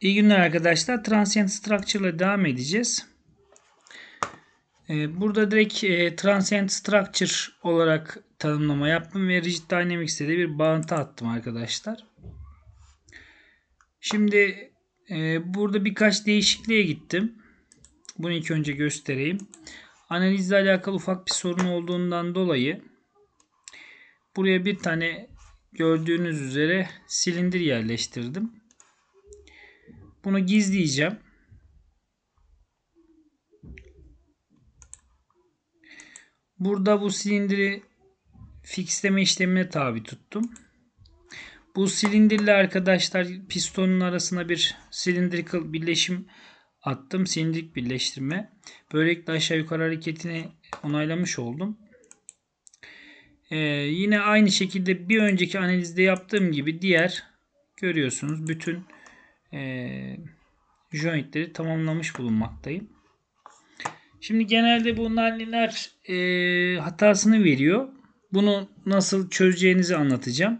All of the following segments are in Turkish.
İyi günler arkadaşlar. Transient Structure ile devam edeceğiz. Ee, Burada direkt e, Transient Structure olarak tanımlama yaptım ve Rigid Dynamics'te de bir bağıntı attım arkadaşlar. Şimdi e, burada birkaç değişikliğe gittim. Bunu ilk önce göstereyim. Analizle alakalı ufak bir sorun olduğundan dolayı buraya bir tane gördüğünüz üzere silindir yerleştirdim. Bunu gizleyeceğim. Burada bu silindiri fixleme işlemine tabi tuttum. Bu silindirle arkadaşlar pistonun arasına bir cylindrical birleşim attım. Silindirik birleştirme. Böylelikle aşağı yukarı hareketini onaylamış oldum. Ee, yine aynı şekilde bir önceki analizde yaptığım gibi diğer görüyorsunuz bütün e, jointleri tamamlamış bulunmaktayım. Şimdi genelde bu nonlinear e, hatasını veriyor. Bunu nasıl çözeceğinizi anlatacağım.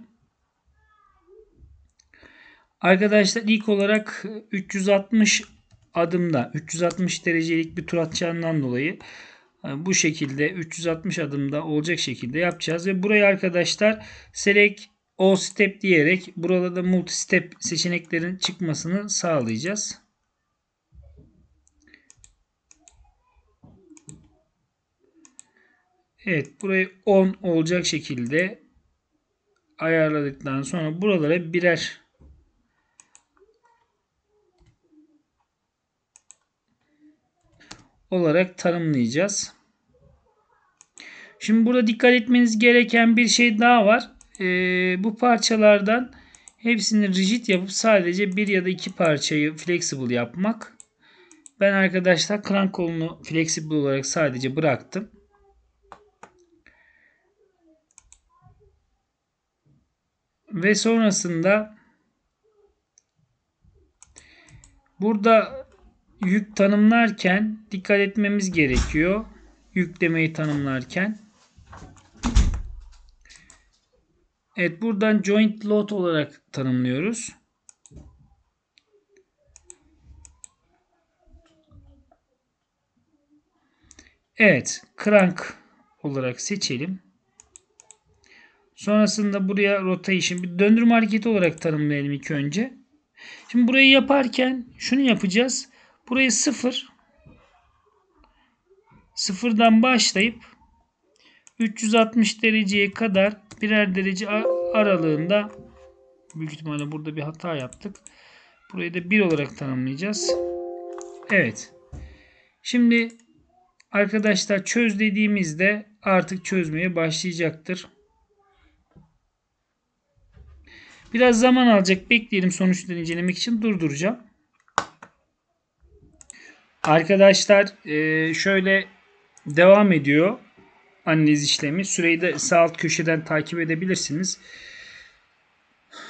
Arkadaşlar ilk olarak 360 adımda 360 derecelik bir tur atacağından dolayı e, bu şekilde 360 adımda olacak şekilde yapacağız ve burayı arkadaşlar select all step diyerek burada da multi step seçeneklerin çıkmasını sağlayacağız. Evet burayı 10 olacak şekilde ayarladıktan sonra buralara birer olarak tanımlayacağız. Şimdi burada dikkat etmeniz gereken bir şey daha var. Ee, bu parçalardan hepsini rigid yapıp sadece bir ya da iki parçayı flexible yapmak. Ben arkadaşlar krank kolunu flexible olarak sadece bıraktım. Ve sonrasında burada yük tanımlarken dikkat etmemiz gerekiyor. Yüklemeyi tanımlarken. Evet buradan joint load olarak tanımlıyoruz. Evet crank olarak seçelim. Sonrasında buraya rotation bir döndürme hareketi olarak tanımlayalım ilk önce. Şimdi burayı yaparken şunu yapacağız. Burayı sıfır sıfırdan başlayıp 360 dereceye kadar birer derece aralığında büyük ihtimalle burada bir hata yaptık. Burayı da 1 olarak tanımlayacağız. Evet. Şimdi arkadaşlar çöz dediğimizde artık çözmeye başlayacaktır. Biraz zaman alacak. Bekleyelim sonuçları incelemek için durduracağım. Arkadaşlar şöyle devam ediyor analiz işlemi. Süreyi de sağ alt köşeden takip edebilirsiniz.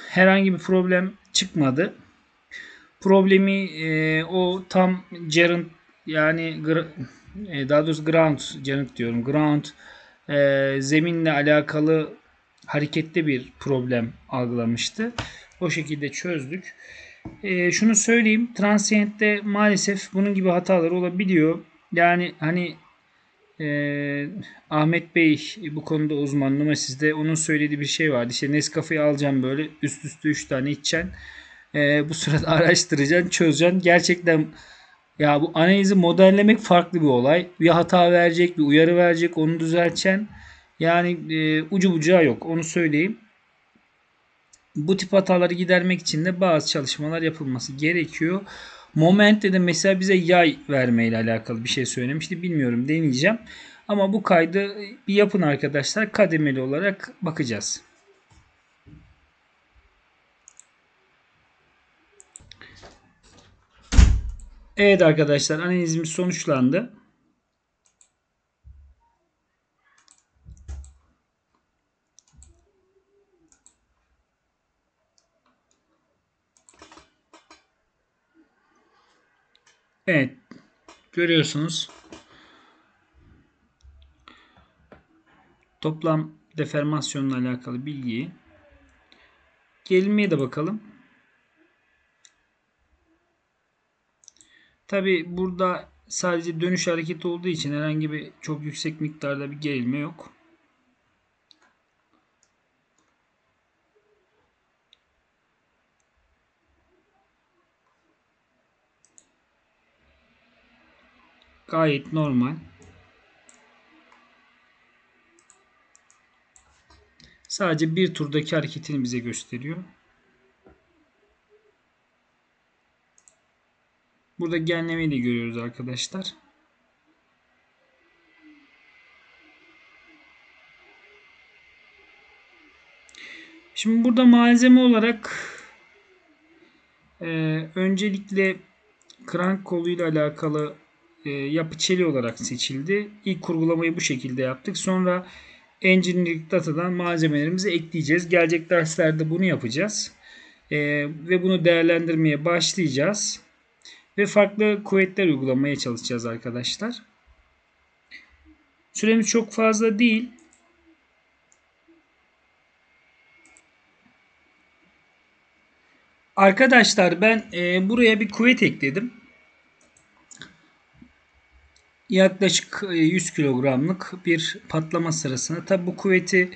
Herhangi bir problem çıkmadı. Problemi e, o tam gerund yani e, daha doğrusu ground gerund diyorum. Ground e, zeminle alakalı hareketli bir problem algılamıştı. O şekilde çözdük. E, şunu söyleyeyim. Transient'te maalesef bunun gibi hatalar olabiliyor. Yani hani e, Ahmet Bey bu konuda uzman ama sizde onun söylediği bir şey vardı. İşte Nescafe'yi alacağım böyle üst üste 3 tane içeceksin. E, bu sırada araştıracaksın, çözeceksin. Gerçekten ya bu analizi modellemek farklı bir olay. Bir hata verecek, bir uyarı verecek, onu düzelteceksin. Yani e, ucu bucağı yok. Onu söyleyeyim. Bu tip hataları gidermek için de bazı çalışmalar yapılması gerekiyor. Moment'te de mesela bize yay vermeyle alakalı bir şey söylemişti. Bilmiyorum deneyeceğim. Ama bu kaydı bir yapın arkadaşlar. Kademeli olarak bakacağız. Evet arkadaşlar analizimiz sonuçlandı. Evet. Görüyorsunuz. Toplam deformasyonla alakalı bilgiyi. Gerilmeye de bakalım. Tabi burada sadece dönüş hareketi olduğu için herhangi bir çok yüksek miktarda bir gerilme yok. Gayet normal. Sadece bir turdaki hareketini bize gösteriyor. Burada genlemeyi de görüyoruz arkadaşlar. Şimdi burada malzeme olarak e, öncelikle krank koluyla alakalı e, yapı çeli olarak seçildi. İlk kurgulamayı bu şekilde yaptık. Sonra Engineering Data'dan malzemelerimizi ekleyeceğiz. Gelecek derslerde bunu yapacağız. E, ve bunu değerlendirmeye başlayacağız. Ve farklı kuvvetler uygulamaya çalışacağız arkadaşlar. Süremiz çok fazla değil. Arkadaşlar ben e, buraya bir kuvvet ekledim. Yaklaşık 100 kilogramlık bir patlama sırasında. Tabi bu kuvveti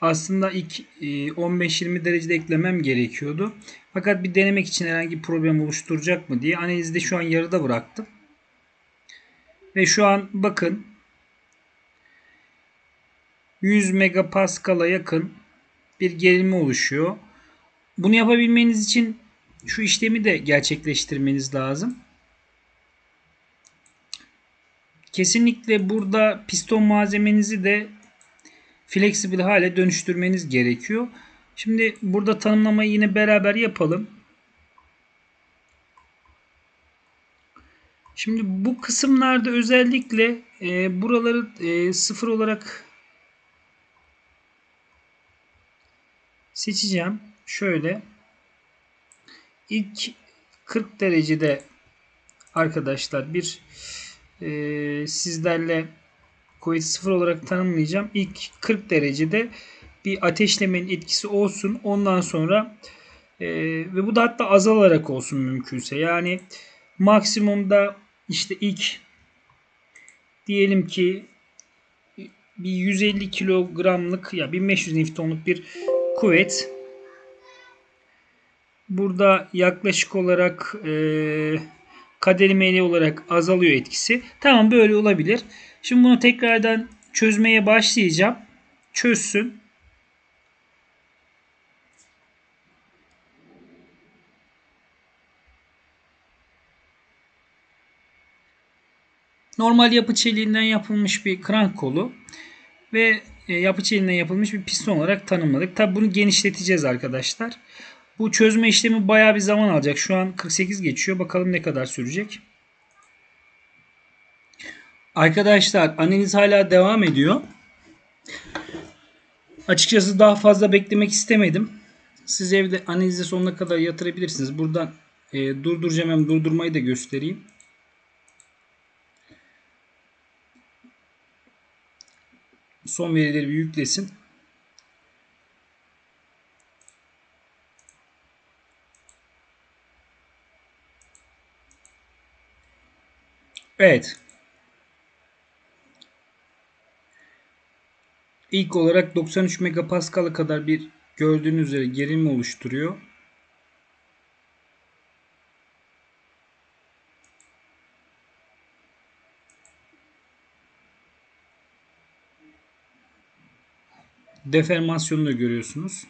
aslında ilk 15-20 derecede eklemem gerekiyordu. Fakat bir denemek için herhangi bir problem oluşturacak mı diye analizde şu an yarıda bıraktım. Ve şu an bakın 100 megapascal'a yakın bir gerilme oluşuyor. Bunu yapabilmeniz için şu işlemi de gerçekleştirmeniz lazım. Kesinlikle burada piston malzemenizi de flexible hale dönüştürmeniz gerekiyor. Şimdi burada tanımlamayı yine beraber yapalım. Şimdi bu kısımlarda özellikle e, buraları e, sıfır olarak seçeceğim. Şöyle ilk 40 derecede arkadaşlar bir e, sizlerle kuvveti sıfır olarak tanımlayacağım. İlk 40 derecede bir ateşlemenin etkisi olsun. Ondan sonra e, ve bu da hatta azalarak olsun mümkünse. Yani maksimumda işte ilk diyelim ki bir 150 kilogramlık ya 1500 Newton'luk bir kuvvet burada yaklaşık olarak e, kaderimeli olarak azalıyor etkisi. Tamam böyle olabilir. Şimdi bunu tekrardan çözmeye başlayacağım. Çözsün. Normal yapı çeliğinden yapılmış bir krank kolu ve e, yapı çeliğinden yapılmış bir piston olarak tanımladık. Tabi bunu genişleteceğiz arkadaşlar. Bu çözme işlemi baya bir zaman alacak. Şu an 48 geçiyor. Bakalım ne kadar sürecek. Arkadaşlar analiz hala devam ediyor. Açıkçası daha fazla beklemek istemedim. Siz evde analizi sonuna kadar yatırabilirsiniz. Buradan e, durduracağım hem durdurmayı da göstereyim. Son verileri bir yüklesin. Evet. İlk olarak 93 megapascal'a kadar bir gördüğünüz üzere gerilme oluşturuyor. Deformasyonu da görüyorsunuz.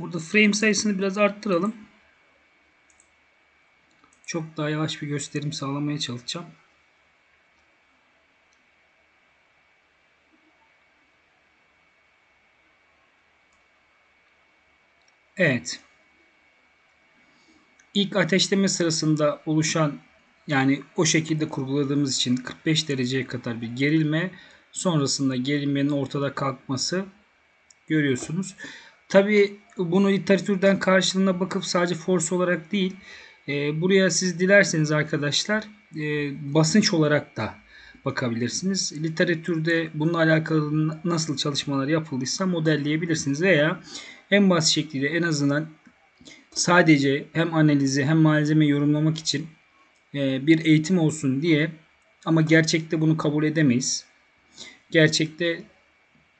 Burada frame sayısını biraz arttıralım. Çok daha yavaş bir gösterim sağlamaya çalışacağım. Evet. İlk ateşleme sırasında oluşan yani o şekilde kurguladığımız için 45 dereceye kadar bir gerilme sonrasında gerilmenin ortada kalkması görüyorsunuz. Tabi bunu literatürden karşılığına bakıp sadece force olarak değil e, buraya siz dilerseniz arkadaşlar e, basınç olarak da bakabilirsiniz. Literatürde bununla alakalı nasıl çalışmalar yapıldıysa modelleyebilirsiniz veya en basit şekliyle en azından sadece hem analizi hem malzeme yorumlamak için e, bir eğitim olsun diye ama gerçekte bunu kabul edemeyiz. Gerçekte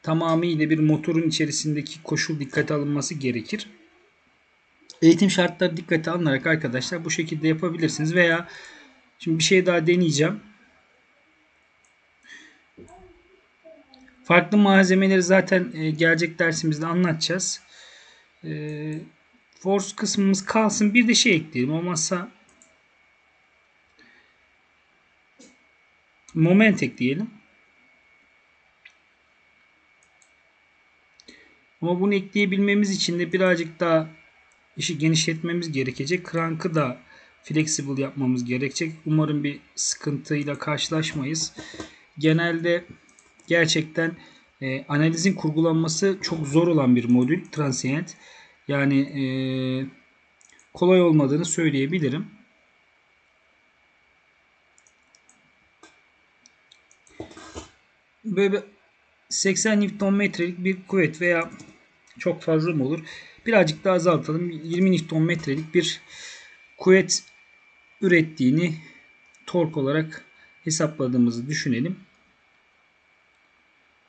tamamıyla bir motorun içerisindeki koşul dikkate alınması gerekir. Eğitim şartları dikkate alınarak arkadaşlar bu şekilde yapabilirsiniz veya şimdi bir şey daha deneyeceğim. Farklı malzemeleri zaten e, gelecek dersimizde anlatacağız. E, force kısmımız kalsın. Bir de şey ekleyelim. Olmazsa moment ekleyelim. Ama bunu ekleyebilmemiz için de birazcık daha işi genişletmemiz gerekecek. Crank'ı da flexible yapmamız gerekecek. Umarım bir sıkıntıyla karşılaşmayız. Genelde gerçekten e, analizin kurgulanması çok zor olan bir modül transient. Yani e, kolay olmadığını söyleyebilirim. Böyle 80 Nm'lik bir kuvvet veya çok fazla mı olur? Birazcık daha azaltalım. 20 Nm'lik bir kuvvet ürettiğini tork olarak hesapladığımızı düşünelim.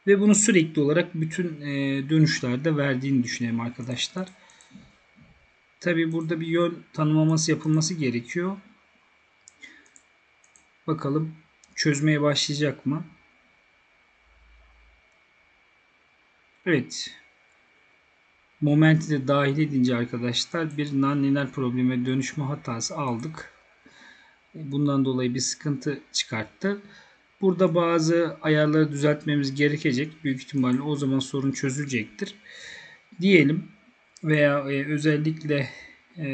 Ve bunu sürekli olarak bütün e, dönüşlerde verdiğini düşünelim arkadaşlar. Tabi burada bir yön tanımlaması yapılması gerekiyor. Bakalım çözmeye başlayacak mı? Evet. Momenti de dahil edince arkadaşlar bir non-linear probleme dönüşme hatası aldık. Bundan dolayı bir sıkıntı çıkarttı. Burada bazı ayarları düzeltmemiz gerekecek. Büyük ihtimalle o zaman sorun çözülecektir. Diyelim veya e, özellikle e,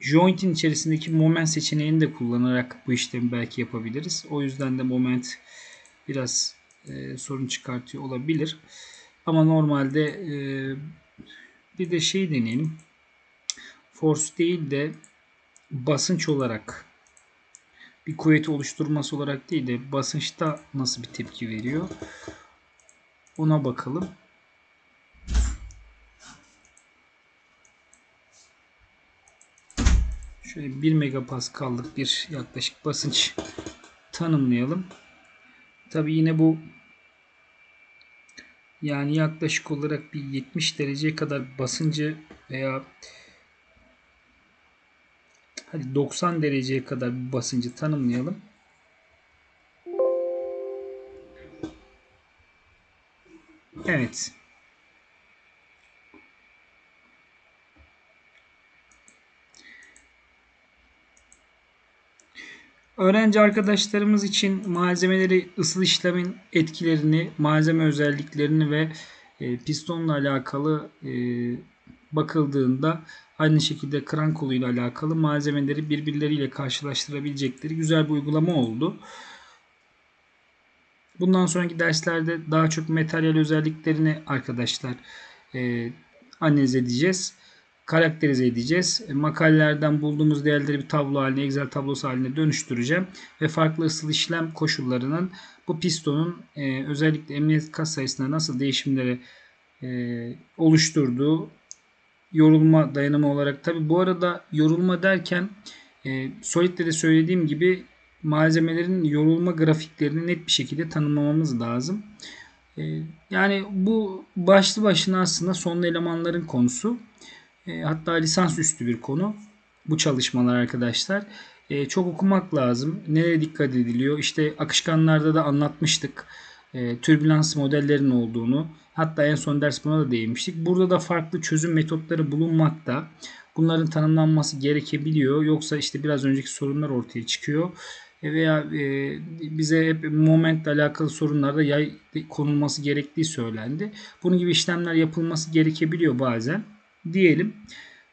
joint'in içerisindeki moment seçeneğini de kullanarak bu işlemi belki yapabiliriz. O yüzden de moment biraz e, sorun çıkartıyor olabilir. Ama normalde e, bir de şey deneyelim. Force değil de basınç olarak bir kuvveti oluşturması olarak değil de basınçta nasıl bir tepki veriyor. Ona bakalım. Şöyle 1 megapaskallık bir yaklaşık basınç tanımlayalım. Tabi yine bu yani yaklaşık olarak bir 70 dereceye kadar basıncı veya hadi 90 dereceye kadar bir basıncı tanımlayalım. Evet. Öğrenci arkadaşlarımız için malzemeleri ısıl işlemin etkilerini, malzeme özelliklerini ve e, pistonla alakalı e, bakıldığında aynı şekilde kran koluyla alakalı malzemeleri birbirleriyle karşılaştırabilecekleri güzel bir uygulama oldu. Bundan sonraki derslerde daha çok materyal özelliklerini arkadaşlar e, analiz edeceğiz karakterize edeceğiz. E, makalelerden bulduğumuz değerleri bir tablo haline, Excel tablosu haline dönüştüreceğim. Ve farklı ısıl işlem koşullarının bu pistonun e, özellikle emniyet kas sayısında nasıl değişimleri e, oluşturduğu yorulma dayanımı olarak. Tabi bu arada yorulma derken e, Solid'de de söylediğim gibi malzemelerin yorulma grafiklerini net bir şekilde tanımlamamız lazım. E, yani bu başlı başına aslında son elemanların konusu. E, hatta lisans üstü bir konu bu çalışmalar arkadaşlar. E, çok okumak lazım. Nereye dikkat ediliyor? İşte akışkanlarda da anlatmıştık. E, türbülans modellerinin olduğunu. Hatta en son ders buna da değinmiştik. Burada da farklı çözüm metotları bulunmakta. Bunların tanımlanması gerekebiliyor. Yoksa işte biraz önceki sorunlar ortaya çıkıyor. E, veya e, bize hep momentle alakalı sorunlarda yay konulması gerektiği söylendi. Bunun gibi işlemler yapılması gerekebiliyor bazen diyelim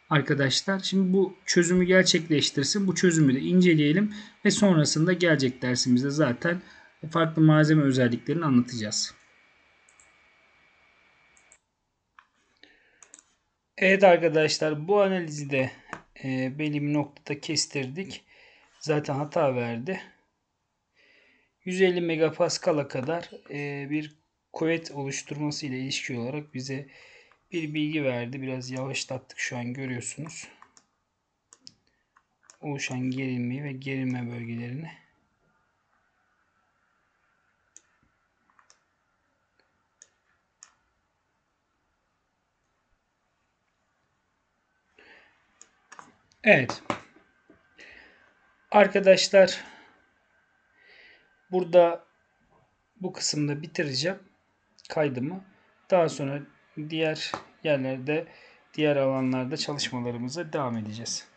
arkadaşlar. Şimdi bu çözümü gerçekleştirsin. Bu çözümü de inceleyelim ve sonrasında gelecek dersimizde zaten farklı malzeme özelliklerini anlatacağız. Evet arkadaşlar bu analizi de e, belli bir noktada kestirdik. Zaten hata verdi. 150 megapaskala kadar e, bir kuvvet oluşturması ile ilişki olarak bize bir bilgi verdi. Biraz yavaşlattık şu an görüyorsunuz. Oluşan gerilmeyi ve gerilme bölgelerini. Evet. Arkadaşlar burada bu kısımda bitireceğim kaydımı. Daha sonra diğer yerlerde, diğer alanlarda çalışmalarımıza devam edeceğiz.